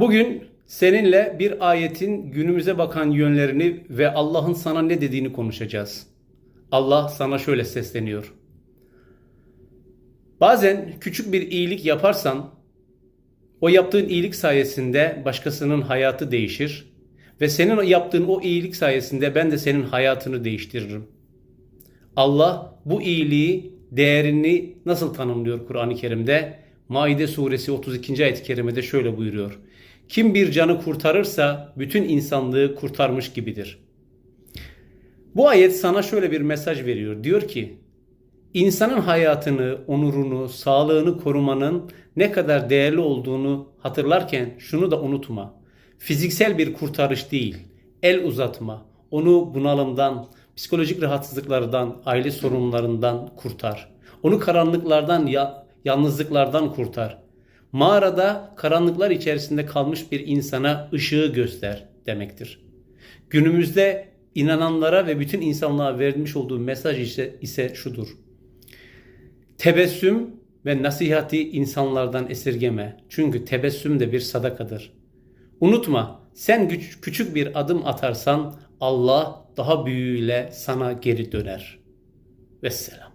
Bugün seninle bir ayetin günümüze bakan yönlerini ve Allah'ın sana ne dediğini konuşacağız. Allah sana şöyle sesleniyor. Bazen küçük bir iyilik yaparsan o yaptığın iyilik sayesinde başkasının hayatı değişir ve senin yaptığın o iyilik sayesinde ben de senin hayatını değiştiririm. Allah bu iyiliği, değerini nasıl tanımlıyor Kur'an-ı Kerim'de? Maide suresi 32. ayet-i kerimede şöyle buyuruyor. Kim bir canı kurtarırsa bütün insanlığı kurtarmış gibidir. Bu ayet sana şöyle bir mesaj veriyor. Diyor ki, insanın hayatını, onurunu, sağlığını korumanın ne kadar değerli olduğunu hatırlarken şunu da unutma. Fiziksel bir kurtarış değil, el uzatma, onu bunalımdan, psikolojik rahatsızlıklardan, aile sorunlarından kurtar. Onu karanlıklardan, ya, yalnızlıklardan kurtar. Mağarada karanlıklar içerisinde kalmış bir insana ışığı göster demektir. Günümüzde inananlara ve bütün insanlığa verilmiş olduğu mesaj ise, ise şudur. Tebessüm ve nasihati insanlardan esirgeme. Çünkü tebessüm de bir sadakadır. Unutma, sen güç- küçük bir adım atarsan Allah daha büyüğüyle sana geri döner. Vesselam.